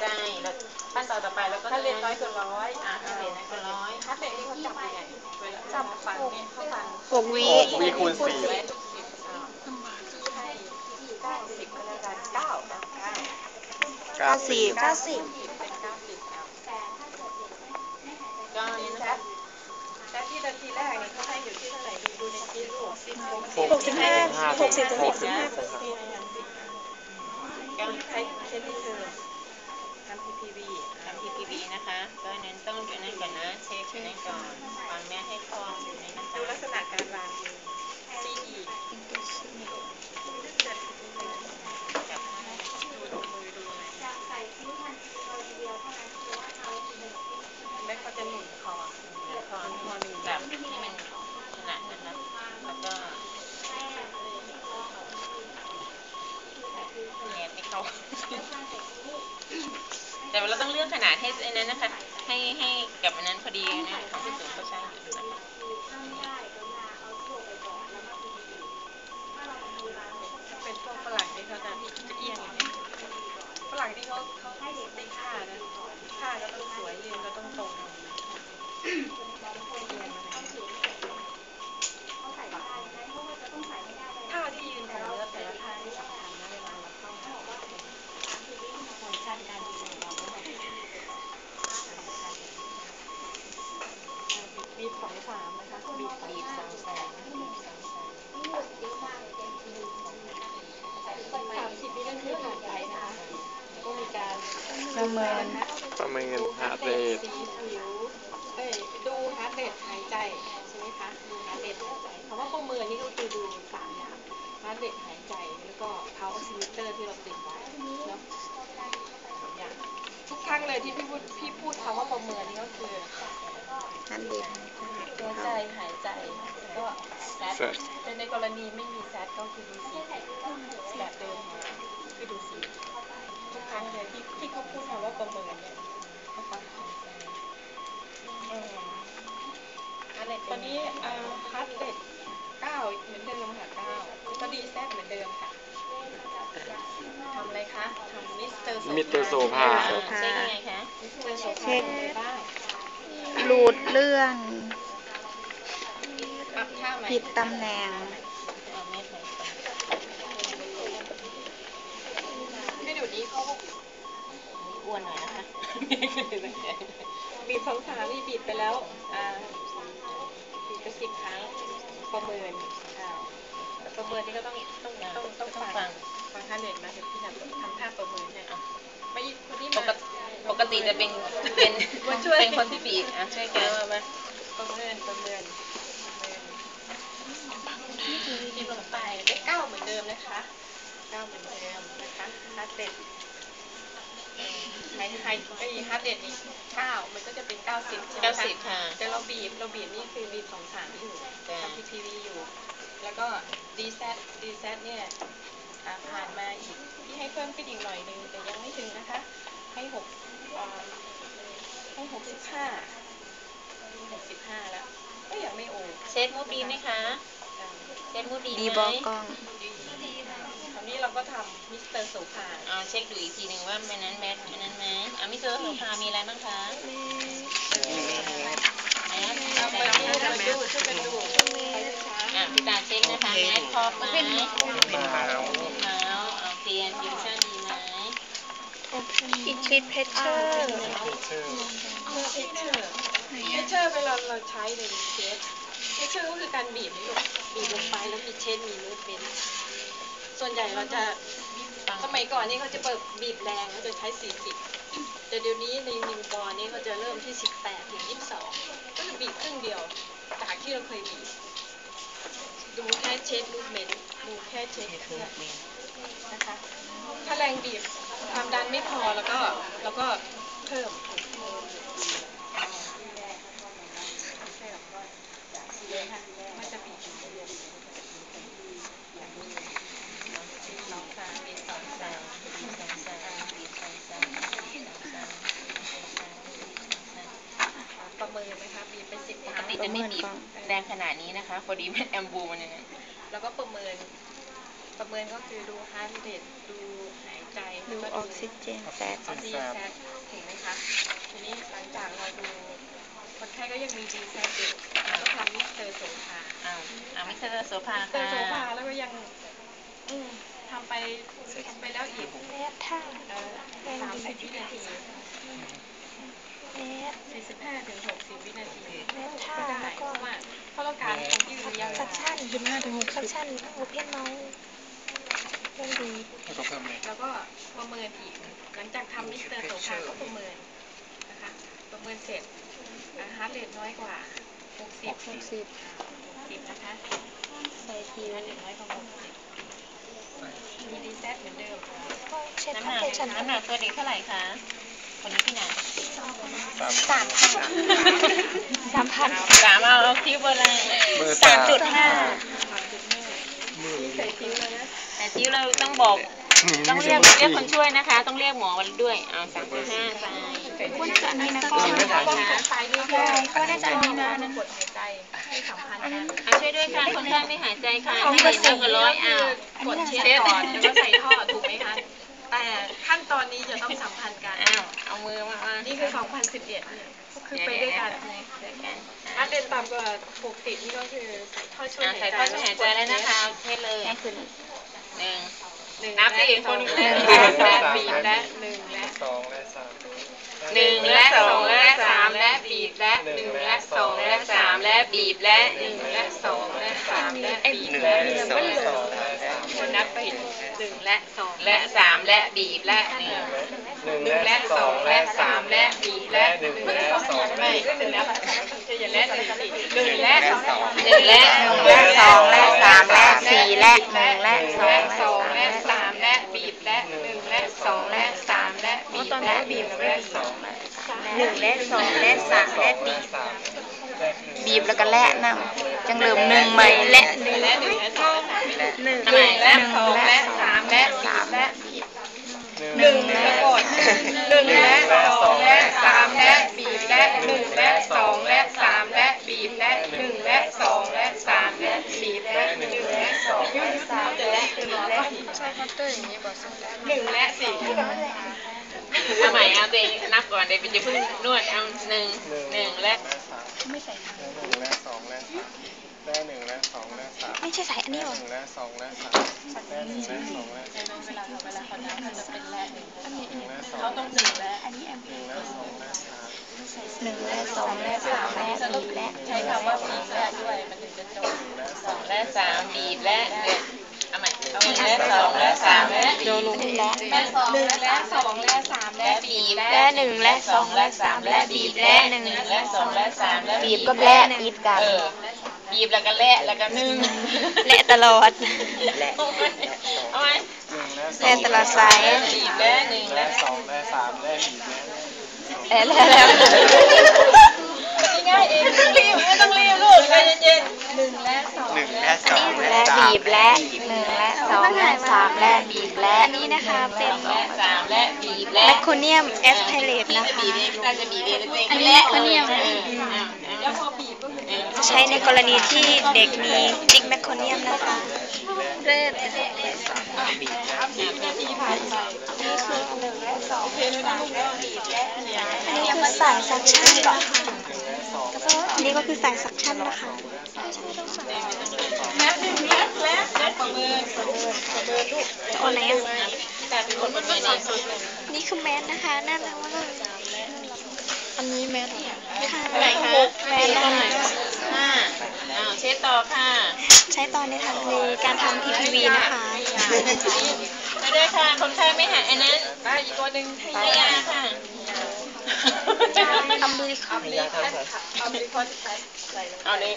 ใช่แล้วขั้นตอนต่อไปแล้วก็ถ้าเรียนน้อยกว่าร้อยอ่าถ้าเรียนน้อยกว่าร้อยถ้าเด็กนี่เขาจับยังไงเวลาจับฟังเนี่ยเขาฟังหกวิหกวิคูณสี่ไว้ทุกสิบอ่าให้เก้าสิบก็แล้วกันเก้าเก้าเก้าเก้าสิบเก้าสิบเป็นเก้าสิบเอาก็นี่นะแซคะดแซดที่นาทีแรกนี่เขาให้อยู่ที่เท่าไหร่ดูดูในคลิปลูกสิบหกหกสิบห้าหกสิบถึงหกสิบห้าเปอร์เซ็นต์ก็ใช้ใช้ที่เธอ ทำ PPV ทำ PPV นะคะก็อันนั้นต้องอันนั้นก่อนนะ เช็คอันนั้นก่อนวางแม่ให้คล่องอยู่ในนะคะดูลักษณะการวางดู ฮาร์ดเรทสีผิวเอ้ยดูฮาร์ดเรทหายใจใช่ไหมคะ ดูฮาร์ดเรทหายใจคำว่าประมินนี่ก็คือดูสามอย่างฮาร์ดเรทหายใจ แล้วก็เพาออกซิมิเตอร์ที่เราติดไว้เนาะสามอย่างทุกครั้งเลยที่พี่พูดพี่พูดคำว่าประเมินนี่ก็คืออันเด็กหัวใจหายใจแล้วก็แซดแต่ในกรณีไม่มีแซดก็คือดูสีแบบเดิม นไหนตเป็อนนนี้ฮัทเด็ดเก้าเหมือนเดิมค่ะเก้าก็ดีแซดเหมือนเดิมค่ะทำอะไรคะทำมิสเตอร์โซมิสเตอร์โซภาอ่าเช็คยังไงคะมิสเตอร์โซภาเช็คทำอะไรบ้างรูดเรื่องปรับท่าใหม่ผิดตำแหน่งเอาเม็ดไหนก่อนคือเดี๋ยวนี้เขาอ้วนหน่อยนะคะบีบสองสามนี่บีบไปแล้ว อ่าบีบไป สิบครั้งประเมินอ่าแต่ประเมินนี่ก็ต้องต้องต้องต้องฟังฟังท่าเด็ดมาเดี๋ยวพี่นับทำท่าประเมินให้อะไม่คนที่ปมากติปกติจะเป็นเป็นมาช่วยเป็นคนที่บีบอะช่วยเอกันอมาประเมินประเมินประเมินบีบลงไปได้เก้าเหมือนเดิมนะคะเก้าเหมือนเดิมนะคะท่าเด็ด ไฮไฮไอ้ฮาร์ดเรทนี่เก้ามันก็จะเป็นเก้าสิบใช่ไหมเก้าคะสิบค่ะ แต่เราบีบเราบีบนี่คือบีบสองสามอยู่จ้ะ ทำพีพีวีอยู่ แล้วก็ดีแซดดีแซดเนี่ยอ่าผ่านมาอีกที่ให้เพิ่มขึ้นอีกหน่อยนึงแต่ยังไม่ถึงนะคะ ให้หกอ่าให้หกสิบห้าหกสิบห้าแล้ว ก็ยังไม่โอเช็คมูดดีไหมคะอ่าเช็คมูดดีดีไหบมอกกล้องคราวนี้เรา ก็ทำมิสเตอร์โสภาอ่าเช็คดูอีกทีหนึ่งว่าเป็นนั้นแมทอันนั้นไหมอ่ามิสเตอร์โสภามีอะไรบ้างคะแมทเอาแมมาทดูมาดูช่วยกันดูไปช้าอะพี่ตาเช็คนะคะแมทครอบไหมเป็นเมาส์เมาส์เอาเตียนฟิวชั่นดีไหมอิทริเพชเชอร์ชื่อเพชเชอร์เพชเชอร์เวลาเราใช้ในเคสเพชเชอร์ก็คือการบีบนี่ลูกบีบลงไปแล้วมีเชนมีมูฟเมนต์ ส่วนใหญ่เราจะสมัยก่อนนี่เขาจะเปิดบีบแรงเขาจะใช้40แต่เดี๋ยวนี้ในนิวบอลนี่เขาจะเริ่มที่18ถึง22ก็คือบีบครึ่งเดียวจากที่เราเคยบีบดูแค่เชนมูฟเมนต์ดูแค่เชนเครื่องนะคะถ้าแรงบีบความดันไม่พอแล้วก็แล้วก็เพิ่ม มันจะบีบสองสามบีบสองสาม บีบสองสามบีบสองสามบีบสองสามบีบสองสาม ประเมินนะคะบีบไปสิบ ป ค ก รั้ง ติ จะไม่บีบแรงขนาดนี้นะคะ พอดีเป็นแอมบูมันเนี่ยแล้วก็ประเมิน ประเมินก็คือดูฮาร์ดเรทดูหายใจดูออกซิเจนแซดออกซิเจนแซดเห็นไหมคะ ทีนี้หลังจากเราดู คนไข้ก็ยังมีดีแซดอยู่เราก็ทำมิสเตอร์โสภาเอาเอามิสเตอร์โสภามิสเตอค่ะร์โสภาแล้วก็ยังอืมทำไปทำไปแล้วอีกแมทท่าเอ่อสามสิบวินาที แมทสี่สิบห้าถึงหกสิบวินาทีแมทท่าก็ได้แล้วเพก็ราะว่าเพราะเราการของยืดระยะเวสักลาชั่นยี่ห้าถึงหกสักชั่นโอเพนเมาส์เรื่องดีแล้วก็เพิ่มเลยแล้วก็ประเมินอีก หลังจากทำมิสเตอร์โสภาก็ประเมินนะคะ ประเมินเสร็จฮาร์ดเรทน้อยกว่า 60หกสิบ60นะคะใส่ทีฮาร์ดเรทน้อยกว่า60มีดีเซตเหมือนเดิมก็เช็ดน้ำหทันับกเพชันน้ำหนักตัวเด็กเท่าไหร่คะ คนนี้พี่นายสามค่ะสามพันสามเอาเอาคิวเบอร์อะไรมือสามจุดห้าใส่คิ้วเลยนะแต่คิวเราต้องบอก ต้องเรียกเรียกคนช่วยนะคะ ต้องเรียกหมอมาด้วยเอาสามจุดห้าไปว่าน่าจะอันนี้นะก็ป้องกันไฟนี่ก็ก็น่าจะอันนี้นะกดหายใจให้สัมพันธ์กันเอาช่วยด้วยค่ะคนไข้ไม่หายใจค่ะให้เด็กเร็วกว่าร้อยเอากดเช็ดก่อนแล้วก็ใส่ท่อถูกไหมคะ แต่ขั้นตอนนี้จะต้องสัมพันธ์กัน อ้าวเอามือมามานี่คือ 2011เนี่ยก็คือไปด้วยกันด้วยกันถ้าเดินต่ำกว่า60นี่ก็คือใส่ท่อช่วยอะหายใส่ใจท่อช่วยหายใจแล้วนะคะเอาเทสเลยแค่คือหนึ่ง หนึ่งนับสิและคนและหนึ่งและบีบและหนึ่งและสองและสามหนึ่งและสองและสามและบีบและหนึ่งและสองและสามและบีบและหนึ่งและสองและสามและบีบและสองสองและสามค นนับไปหนึ่งและสองและสามและบีบและหนึ่งหนึ่งหนึ่งและและสสอองงและและสาสามมและบีบและหนึ่งและสองไม่หนึ่งและจะอย่าและหนึ่งสิหนึ่งและสองหนึ่งและหนึ่งและสองและสามและสี่และหนึ่งและสองสองและและสามสามและบีบและหนึ่งและสองและสามและบีบและบีบและสองหนึ่งและสองและสามและบีบสาม บีบแล้วก็แล่นำจังเหลิมหนึ่งใหม่และหนึ่งและหนึ่งและสองและหนึ่งและสองและสามและสามและบีบหนึ่งและกดหนึ่งและสองและสามและบีบและหนึ่งและสองและสามและบีบและหนึ่งและสองและสามและบีบและหนึ่งและสองและสามและบีบและหนึ่งและสี่เอาใหม่เอาตัวเองนับก่อนเดี๋ยวจะเพิ่งนวดเอาหนึ่งหนึ่งและหนึ่งและสองและสามและหนึ่งและสองและสามไม่ใช่สายอันนี้หรอหนึ่งและสองและสามและหนึ่งและสองและสามเวลาเวลาเขานับมันจะเป็นและหนึ่งหนึ่งและสองเขาต้องหนึ่งและอันนี้แอมหนึ่งและสองและสามหนึ่งและสองและสามและบีบและใช้คำว่าบีบและด้วยมันถึงจะจบหนึ่งและสสอองงและสามบีบและหนึ่ง เอาใหม่และสองและสามและบีบหนึ่งและหนึ่งและสองและสามและบีบและหนึ่งและสองและสามและบีบและหนึ่งและสองและสามและบีบก็แล่บีบกันบีบแล้วก็แล่แล้วก็หนึ่งและตลอดเอาไหมและสและองตลอดสายบีบและหนึ่งและสองและสามและบีบและและแล้วแล้ว ง่ายเองไม่ต้องรีบไม่ต้องรีบลูกใจเย็นหนึ่งและสองหนึ่งและสองและและสามบีบและหนึ่งและสองและสามและบีบและอันนี้นะคะๆเป็นสองและสามและบีบและแมคโคเนียมแอสไพเรตนะคะบีบเองน่าจะบีบเองแล้วตัวเองอันนี้แมคโคเนียมแล้วพอบีบก็คือจะใช้ในกรณีที่เด็กมีจิกแมคโคเนียมนะคะเริ่มนาทีผ่านไปนี่คือหนึ่งและสองโอเคเลยนะลูกแล้วบีบและเนี่ยอันนี้คือสายซักชั่นอัน อันนี้ก็คือสายซักชั่นนะคะและหนึ่งแมินประเมินประเมินลูกโอ้ไหนอะแต่เป็นคนประเมินเองนี่คือแมสนะคะน่ารักมากอันนี้แมสค่ะอะไรคะแมสนะคะห้าอ้าวเช็ดต่อค่ะ ใช้ตอนในทางในการทำ PPV นะคะไปด้วยค่ะ คนไข้ไม่หายอันนั้นอีกตัวหนึ่งให้ให้ยาค่ะ อัมบริคอมเอาบริคอนใส่ลงเอาเลย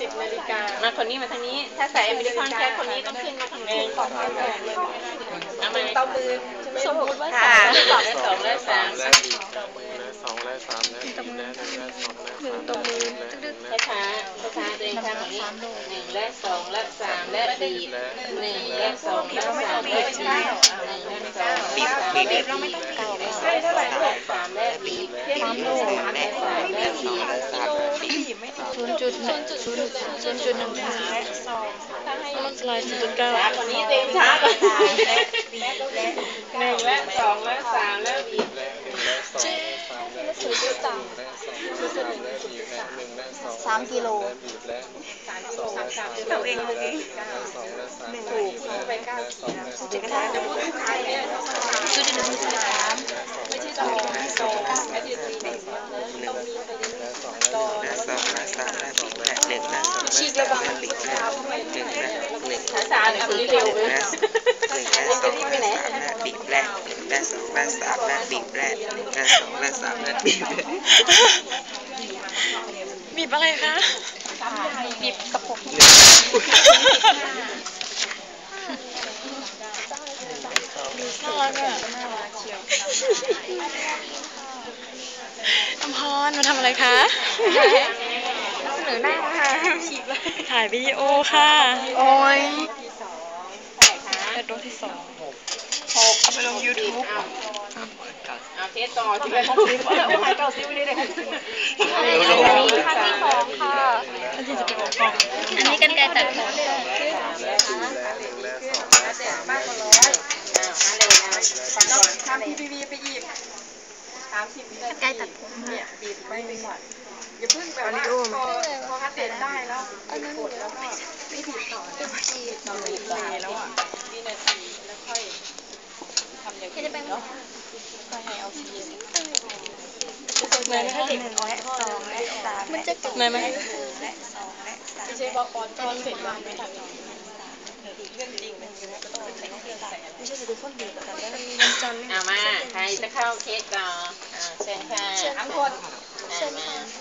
สิบนาฬิกามาคนนี้มาทางนี้ ถ้าใส่อเมริกันแค่คนนี้ต้องขึ้นมาทางนี้ของเราเลยเอามาเตามือสมมติว่าค่ะและสองและสามและบีบและสองและสามและบีบและหนึ่งและสองและสามและหนึ่งและช้าช้าช้าๆตัวเองทำอย่างนี้หนึ่งและสองและสามและบีบหนึ่งและสองและสามและบีบหนึ่งและสองและสามและบี บเราไม่ต้องเก่าเลยใช่เท่าไหร่ลูกสามแม่บีบสามลูกสามและสามแม่บีบศูนย์จุดหนึ่งศูนย์ศูนย์จุดหนึ่งและสองถ้าให้ลอยจุดเก้าวันนี้เต็มช้ากว่าและบีบีบและหนึ่งและสองและสามและบีบ และหนึ่งและสองและสามและบีบและหนึ่งและสองและสามและบีบและหนึ่งและสองสามกิโลและบีบและสองและสามเราเองเมื่อกี้และสองและสามและบีบและหนึ่งและสองและสามเดี๋ยวก็ได้จะพูดสุดท้ายเนี่ยต้องมาคือจะหนึ่งสามไม่ใช่สองสองไม่ใช่สี่หนึ่งต้องมีไปเรื่อยและสองๆและต่อบีบแล้วและก็สองและสามและบีบและหนึ่งและสองและฉีกสาระมวังและบีบและไม่หนึ่งและหนึ่งช้าช้าๆหน่อยคือเร็วเลยหนึ่งและสอง และสามแบบและหนึ่งและสองและสามและบีบและหนึ่งและสองและสามและบีบบีบอะไรคะบีบกระปุกน่ารักอะอำพรมาทำอะไรคะหนูนั่งค่ะถ่ายวิดีโอค่ะ โอ้ยเป็นโดสที่สอง เอาไปลง YouTube เอาเทสต่อที่กันถ่ายเก่าซิวนี่เลยอันนี้ครั้งที่สองค่ะอันที่จะเป็นกล่องอันนี้กันไกรตัดผมทำ PPV ไปหยิบสามสิบไกรตัดผมเนี่ยบีบไปก่อนอย่าเพิ่งแบบว่าพอพอคัดเด็ดได้แล้วกดแล้วก็ไม่บีบต่อนะเราบีบต่อแล้วอะวินาทีแล้วค่อยทำอย่าง ที่ นี้ จะ เป็นเนาะก็ให้เอาทีเย็นเหมือนถ้าเด็กและสองและสามมันจะเกิดเหมือนไหมไม่ใช่ว่าออนตอนเสร็จแล้วไม่ทำอย่างนี้เรื่องจริงมันก็ต้องใช้เครื่องแสงไม่ใช่จะดูคนดีแต่ได้วันจันทร์เอามาใครจะเข้าเทสต่ออ่าเชิญค่ะทั้งคนเชิญมา